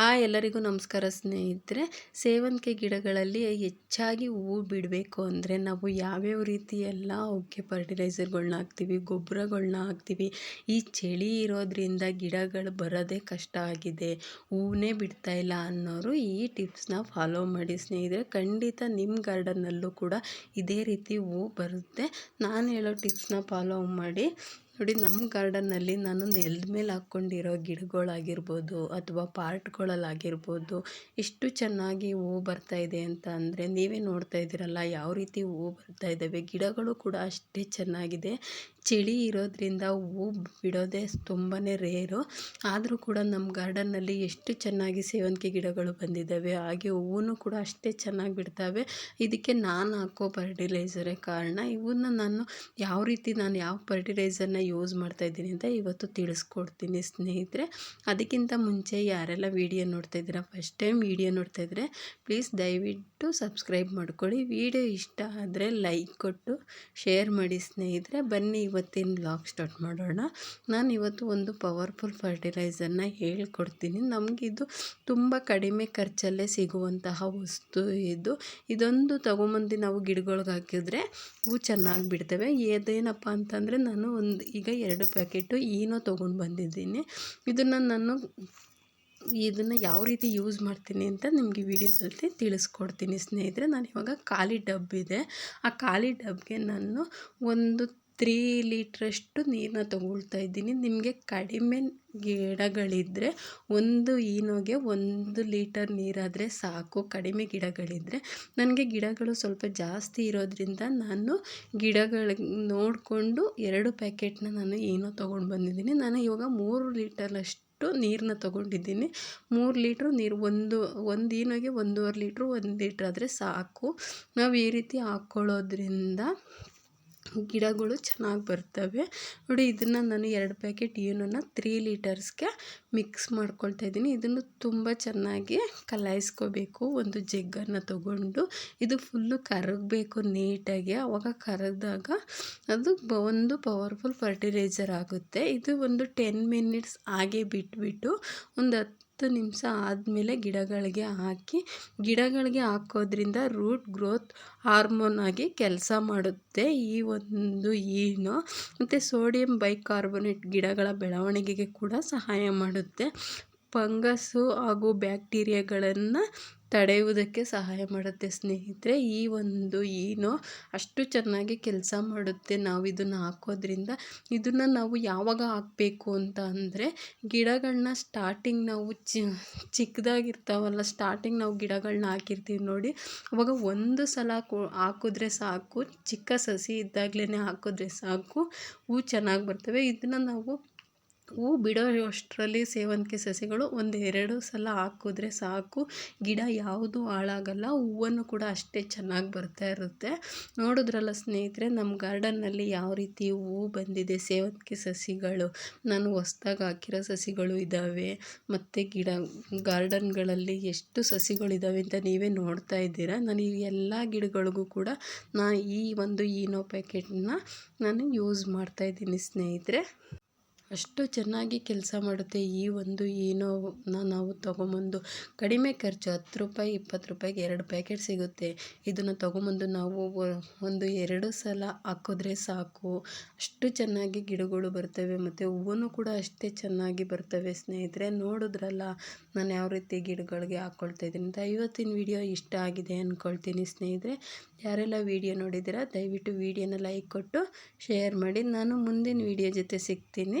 ಆ ಎಲ್ಲರಿಗೂ ನಮಸ್ಕಾರ ಸ್ನೇಹಿತರೆ. ಸೇವಂತಿಗೆ ಗಿಡಗಳಲ್ಲಿ ಹೆಚ್ಚಾಗಿ ಹೂವು ಬಿಡಬೇಕು ಅಂದರೆ ನಾವು ಯಾವ್ಯಾವ ರೀತಿ ಎಲ್ಲ ಅವಕ್ಕೆ ಫರ್ಟಿಲೈಸರ್ಗಳನ್ನ ಹಾಕ್ತೀವಿ, ಗೊಬ್ಬರಗಳ್ನ ಹಾಕ್ತೀವಿ. ಈ ಚಳಿ ಇರೋದ್ರಿಂದ ಗಿಡಗಳು ಬರೋದೇ ಕಷ್ಟ ಆಗಿದೆ. ಹೂವನ್ನೇ ಬಿಡ್ತಾ ಇಲ್ಲ ಅನ್ನೋರು ಈ ಟಿಪ್ಸ್ನ ಫಾಲೋ ಮಾಡಿ ಸ್ನೇಹಿತರೆ. ಖಂಡಿತ ನಿಮ್ಮ ಗಾರ್ಡನ್ನಲ್ಲೂ ಕೂಡ ಇದೇ ರೀತಿ ಹೂವು ಬರುತ್ತೆ. ನಾನು ಹೇಳೋ ಟಿಪ್ಸ್ನ ಫಾಲೋ ಮಾಡಿ. ನೋಡಿ ನಮ್ಮ ಗಾರ್ಡನ್ನಲ್ಲಿ ನಾನು ನೆಲದ ಮೇಲೆ ಹಾಕ್ಕೊಂಡಿರೋ ಗಿಡಗಳಾಗಿರ್ಬೋದು ಅಥವಾ ಪಾರ್ಟ್ಗಳಲ್ಲಾಗಿರ್ಬೋದು ಎಷ್ಟು ಚೆನ್ನಾಗಿ ಹೂವು ಬರ್ತಾ ಇದೆ ಅಂತ ಅಂದರೆ ನೀವೇ ನೋಡ್ತಾ ಇದ್ದೀರಲ್ಲ, ಯಾವ ರೀತಿ ಹೂವು ಬರ್ತಾ ಇದ್ದಾವೆ. ಗಿಡಗಳು ಕೂಡ ಅಷ್ಟೇ ಚೆನ್ನಾಗಿದೆ. ಚಳಿ ಇರೋದ್ರಿಂದ ಹೂವು ಬಿಡೋದೇ ತುಂಬಾ ರೇರು. ಆದರೂ ಕೂಡ ನಮ್ಮ ಗಾರ್ಡನ್ನಲ್ಲಿ ಎಷ್ಟು ಚೆನ್ನಾಗಿ ಸೇವಂತಿಗೆ ಗಿಡಗಳು ಬಂದಿದ್ದಾವೆ, ಹಾಗೆ ಹೂವು ಕೂಡ ಅಷ್ಟೇ ಚೆನ್ನಾಗಿ ಬಿಡ್ತವೆ. ಇದಕ್ಕೆ ನಾನು ಹಾಕೋ ಫರ್ಟಿಲೈಸರೇ ಕಾರಣ ಇವನ್ನ ನಾನು ಯಾವ ರೀತಿ ನಾನು ಯಾವ ಫರ್ಟಿಲೈಸರ್ನ ಯೂಸ್ ಮಾಡ್ತಾಯಿದ್ದೀನಿ ಅಂತ ಇವತ್ತು ತಿಳಿಸ್ಕೊಡ್ತೀನಿ ಸ್ನೇಹಿತರೆ. ಅದಕ್ಕಿಂತ ಮುಂಚೆ ಯಾರೆಲ್ಲ ವೀಡಿಯೋ ನೋಡ್ತಾ ಇದ್ದೀರಾ ಫಸ್ಟ್ ಟೈಮ್ ವೀಡಿಯೋ ನೋಡ್ತಾ ಇದ್ದರೆ ಪ್ಲೀಸ್ ದಯವಿಟ್ಟು ಸಬ್ಸ್ಕ್ರೈಬ್ ಮಾಡ್ಕೊಳ್ಳಿ. ವೀಡಿಯೋ ಇಷ್ಟ ಆದರೆ ಲೈಕ್ ಕೊಟ್ಟು ಶೇರ್ ಮಾಡಿ ಸ್ನೇಹಿತರೆ. ಬನ್ನಿ ಇವತ್ತಿನ ಬ್ಲಾಗ್ ಸ್ಟಾರ್ಟ್ ಮಾಡೋಣ. ನಾನು ಇವತ್ತು ಒಂದು ಪವರ್ಫುಲ್ ಫರ್ಟಿಲೈಸರ್ನ ಹೇಳ್ಕೊಡ್ತೀನಿ. ನಮಗಿದು ತುಂಬ ಕಡಿಮೆ ಖರ್ಚಲ್ಲೇ ಸಿಗುವಂತಹ ವಸ್ತು ಇದು. ಇದೊಂದು ತೊಗೊಂಬಂದು ನಾವು ಗಿಡಗಳ್ಗೆ ಹಾಕಿದ್ರೆ ಹೂ ಚೆನ್ನಾಗಿ ಬಿಡ್ತವೆ. ಏದೇನಪ್ಪ ಅಂತಂದರೆ ನಾನು ಒಂದು ಈಗ ಎರಡು ಪ್ಯಾಕೆಟು ಈನೋ ತೊಗೊಂಡು ಬಂದಿದ್ದೀನಿ. ಇದನ್ನು ನಾನು ಇದನ್ನು ಯಾವ ರೀತಿ ಯೂಸ್ ಮಾಡ್ತೀನಿ ಅಂತ ನಿಮಗೆ ವೀಡಿಯೋದಲ್ಲಿ ತಿಳಿಸ್ಕೊಡ್ತೀನಿ ಸ್ನೇಹಿತರೆ. ನಾನು ಇವಾಗ ಖಾಲಿ ಡಬ್ಬಿದೆ ಆ ಖಾಲಿ ಡಬ್ಗೆ ನಾನು ಒಂದು ತ್ರೀ ಲೀಟ್ರಷ್ಟು ನೀರನ್ನ ತೊಗೊಳ್ತಾ ಇದ್ದೀನಿ. ನಿಮಗೆ ಕಡಿಮೆ ಗಿಡಗಳಿದ್ದರೆ ಒಂದು ಈನೋಗೆ ಒಂದು ಲೀಟರ್ ನೀರಾದರೆ ಸಾಕು. ಕಡಿಮೆ ಗಿಡಗಳಿದ್ದರೆ ನನಗೆ ಗಿಡಗಳು ಸ್ವಲ್ಪ ಜಾಸ್ತಿ ಇರೋದ್ರಿಂದ ನಾನು ಗಿಡಗಳಿಗೆ ನೋಡಿಕೊಂಡು ಎರಡು ಪ್ಯಾಕೆಟ್ನ ನಾನು ಈನೋ ತೊಗೊಂಡು ಬಂದಿದ್ದೀನಿ. ನಾನು ಇವಾಗ ಮೂರು ಲೀಟರಷ್ಟು ನೀರನ್ನ ತೊಗೊಂಡಿದ್ದೀನಿ. ಮೂರು ಲೀಟ್ರು ನೀರು ಒಂದು ಒಂದು ಈನೋಗೆ ಒಂದೂವರೆ ಲೀಟ್ರು ಒಂದು ಲೀಟ್ರ್ ಆದರೆ ಸಾಕು. ನಾವು ಈ ರೀತಿ ಹಾಕ್ಕೊಳ್ಳೋದ್ರಿಂದ ಗಿಡಗಳು ಚೆನ್ನಾಗಿ ಬರ್ತವೆ. ನೋಡಿ, ಇದನ್ನು ನಾನು ಎರಡು ಪ್ಯಾಕೆಟ್ ಏನನ್ನ ತ್ರೀ ಲೀಟರ್ಸ್ಗೆ ಮಿಕ್ಸ್ ಮಾಡ್ಕೊಳ್ತಾ ಇದ್ದೀನಿ. ಇದನ್ನು ತುಂಬ ಚೆನ್ನಾಗಿ ಕಲಾಯಿಸ್ಕೋಬೇಕು. ಒಂದು ಜಗ್ಗನ್ನು ತಗೊಂಡು. ಇದು ಫುಲ್ಲು ಕರಗಬೇಕು ನೀಟಾಗಿ. ಅವಾಗ ಕರಗಿದಾಗ ಅದು ಒಂದು ಪವರ್ಫುಲ್ ಫರ್ಟಿಲೈಸರ್ ಆಗುತ್ತೆ. ಇದು ಒಂದು ಟೆನ್ ಮಿನಿಟ್ಸ್ ಹಾಗೆ ಬಿಟ್ಬಿಟ್ಟು ಒಂದು ಹತ್ತು ನಿಮಿಷ ಆದಮೇಲೆ ಗಿಡಗಳಿಗೆ ಹಾಕಿ, ಗಿಡಗಳಿಗೆ ಹಾಕೋದ್ರಿಂದ ರೂಟ್ ಗ್ರೋತ್ ಹಾರ್ಮೋನ್ ಆಗಿ ಕೆಲಸ ಮಾಡುತ್ತೆ. ಈ ಒಂದು ಈನು ಮತ್ತು ಸೋಡಿಯಂ ಬೈಕಾರ್ಬೊನೇಟ್ ಗಿಡಗಳ ಬೆಳವಣಿಗೆಗೆ ಕೂಡ ಸಹಾಯ ಮಾಡುತ್ತೆ. ಫಂಗಸ್ಸು ಹಾಗೂ ಬ್ಯಾಕ್ಟೀರಿಯಾಗಳನ್ನು ತಡೆಯುವುದಕ್ಕೆ ಸಹಾಯ ಮಾಡುತ್ತೆ ಸ್ನೇಹಿತರೆ. ಈ ಒಂದು ಏನೋ ಅಷ್ಟು ಚೆನ್ನಾಗಿ ಕೆಲಸ ಮಾಡುತ್ತೆ ನಾವು ಇದನ್ನು ಹಾಕೋದ್ರಿಂದ. ಇದನ್ನು ನಾವು ಯಾವಾಗ ಹಾಕಬೇಕು ಅಂತ ಅಂದರೆ ಗಿಡಗಳನ್ನ ಸ್ಟಾರ್ಟಿಂಗ್ ನಾವು ಚಿಕ್ಕದಾಗಿರ್ತಾವಲ್ಲ ಸ್ಟಾರ್ಟಿಂಗ್ ನಾವು ಗಿಡಗಳನ್ನ ಹಾಕಿರ್ತೀವಿ ನೋಡಿ. ಅವಾಗ ಒಂದು ಸಲ ಹಾಕಿದ್ರೆ ಸಾಕು. ಚಿಕ್ಕ ಸಸಿ ಇದ್ದಾಗಲೇ ಹಾಕಿದ್ರೆ ಸಾಕು. ಹೂ ಚೆನ್ನಾಗಿ ಬರ್ತವೆ. ಇದನ್ನು ನಾವು ಹೂ ಬಿಡೋ ಅಷ್ಟರಲ್ಲಿ ಸೇವಂತಿಗೆ ಸಸಿಗಳು ಒಂದು ಎರಡು ಸಲ ಹಾಕಿದ್ರೆ ಸಾಕು. ಗಿಡ ಯಾವುದೂ ಹಾಳಾಗಲ್ಲ. ಹೂವನ್ನು ಕೂಡ ಅಷ್ಟೇ ಚೆನ್ನಾಗಿ ಬರ್ತಾ ಇರುತ್ತೆ. ನೋಡಿದ್ರಲ್ಲ ಸ್ನೇಹಿತರೆ ನಮ್ಮ ಗಾರ್ಡನ್ನಲ್ಲಿ ಯಾವ ರೀತಿ ಹೂವು ಬಂದಿದೆ, ಸೇವಂತಿಗೆ ಸಸಿಗಳು. ನಾನು ಹೊಸ್ದಾಗಿ ಹಾಕಿರೋ ಸಸಿಗಳು ಇದ್ದಾವೆ. ಮತ್ತು ಗಿಡ, ಗಾರ್ಡನ್ಗಳಲ್ಲಿ ಎಷ್ಟು ಸಸಿಗಳಿದ್ದಾವೆ ಅಂತ ನೀವೇ ನೋಡ್ತಾ ಇದ್ದೀರಾ? ನಾನು ಈ ಎಲ್ಲ ಗಿಡಗಳಿಗೂ ಕೂಡ ನಾನು ಈ ಒಂದು ಈನೋ ಪ್ಯಾಕೆಟನ್ನ ನಾನು ಯೂಸ್ ಮಾಡ್ತಾಯಿದ್ದೀನಿ ಸ್ನೇಹಿತರೆ. ಅಷ್ಟು ಚೆನ್ನಾಗಿ ಕೆಲಸ ಮಾಡುತ್ತೆ. ಈ ಒಂದು ಏನೋನ ನಾವು ತೊಗೊಂಬಂದು ಕಡಿಮೆ ಖರ್ಚು ಹತ್ತು ರೂಪಾಯಿ, ಇಪ್ಪತ್ತು ರೂಪಾಯಿಗೆ ಎರಡು ಪ್ಯಾಕೆಟ್ ಸಿಗುತ್ತೆ. ಇದನ್ನು ತೊಗೊಂಬಂದು ನಾವು ಒಂದು ಎರಡು ಸಲ ಹಾಕಿದ್ರೆ ಸಾಕು. ಅಷ್ಟು ಚೆನ್ನಾಗಿ ಗಿಡಗಳು ಬರ್ತವೆ ಮತ್ತು ಹೂವು ಕೂಡ ಅಷ್ಟೇ ಚೆನ್ನಾಗಿ ಬರ್ತವೆ. ಸ್ನೇಹಿತರೆ, ನೋಡಿದ್ರಲ್ಲ ನಾನು ಯಾವ ರೀತಿ ಗಿಡಗಳಿಗೆ ಹಾಕ್ಕೊಳ್ತಾ ಇದ್ದೀನಿ ಅಂತ ಇವತ್ತಿನ ವಿಡಿಯೋ ಇಷ್ಟ ಆಗಿದೆ ಅಂದ್ಕೊಳ್ತೀನಿ ಸ್ನೇಹಿತರೆ. ಯಾರೆಲ್ಲ ವಿಡಿಯೋ ನೋಡಿದ್ದೀರಾ, ದಯವಿಟ್ಟು ವಿಡಿಯೋನ ಲೈಕ್ ಕೊಟ್ಟು ಶೇರ್ ಮಾಡಿ. ನಾನು ಮುಂದಿನ ವಿಡಿಯೋ ಜೊತೆ ಸಿಗ್ತೀನಿ.